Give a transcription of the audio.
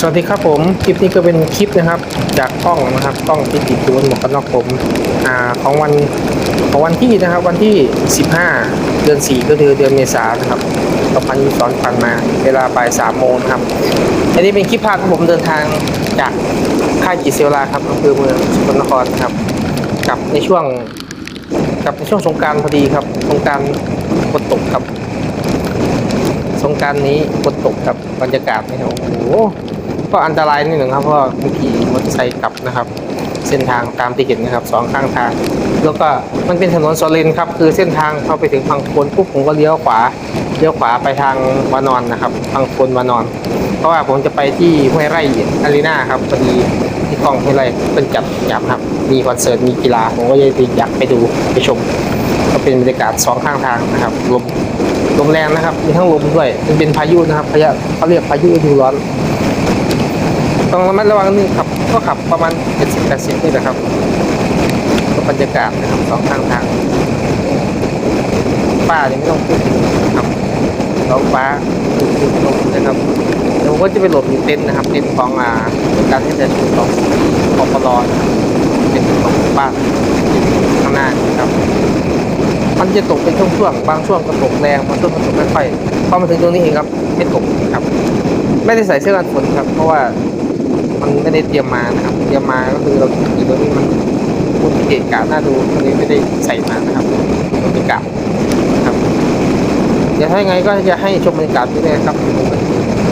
สวัสดีครับผม คลิปนี้ก็เป็นคลิปนะครับ จากกล้องนะครับกล้องที่ติดอยู่บนหมวกกันน็อกผมอ่าของวันของวันที่นะครับวันที่ 15 เดือน 4 ก็คือเดือนเมษายนนะครับ2022ผ่านมา เวลาบ่าย3โมงครับอันนี้เป็นคลิปภาพที่ผมเดินทางจากค่ายจิตเซลลาครับอำเภอเมืองสกลนครนะครับกลับในช่วงกลับในช่วงสงการพอดีครับสงการฝนตกครับสงการนี้ฝนตกกับบรรยากาศนี่ครับโอ้โห ก็อันตรายนิดหนึ่งครับเพราะว่าบางทีมอเตอร์ไซค์กลับนะครับ เส้นทางตามที่เห็นนะครับสองข้างทาง แล้วก็มันเป็นถนนสองเลนครับคือเส้นทางเข้าไปถึงพังโคนปุ๊บผมก็เลี้ยวขวาเลี้ยวขวาไปทางวานอนนะครับพังโคนวานอน เพราะว่าผมจะไปที่ห้วยไร่อารีนาครับพอดีที่กองห้วยไร่เป็นจัดจับครับมีคอนเสิร์ตมีกีฬาผมก็เลยอยากไปดูไปชมก็เป็นบรรยากาศสองข้างทางนะครับลมลมแรงนะครับมีทั้งลมด้วยมันเป็นพายุนะครับพายุเขาเรียกพายุฤดูร้อน ต้องระมัดระวังนิดนึงครับก็ขับประมาณ 70 80นี่แหละครับก็บรรยากาศนะครับสองข้างทางป้าเนี่ยไม่ต้องพูดถึงนะครับท้องฟ้าสุดๆลมนะครับเดี๋ยวผมก็จะไปหลบอยู่เต็นท์นะครับเต็นท์ของอ่าการที่จะชุมของปปลเป็นของบ้านข้างหน้านะครับ มันจะตกเป็นช่วงๆบางช่วงก็ตกแรงบางช่วงก็ตกไม่ค่อยพอมาถึงตรงนี้เองครับ ไม่ตกครับ ไม่ได้ใส่เสื้อกันฝนครับ เพราะว่า มันไม่ได้เตรียมมานะครับ เตรียมมาก็คือเราขี่รถนี่มันคุณเกะกะน่าดูอันนี้ไม่ได้ใส่มานะครับบรรยากาศนะครับเดี๋ยวถ้าไงก็จะให้ชมบรรยากาศไปด้วยนะครับผมก็จะเป็นพอดีนะครับ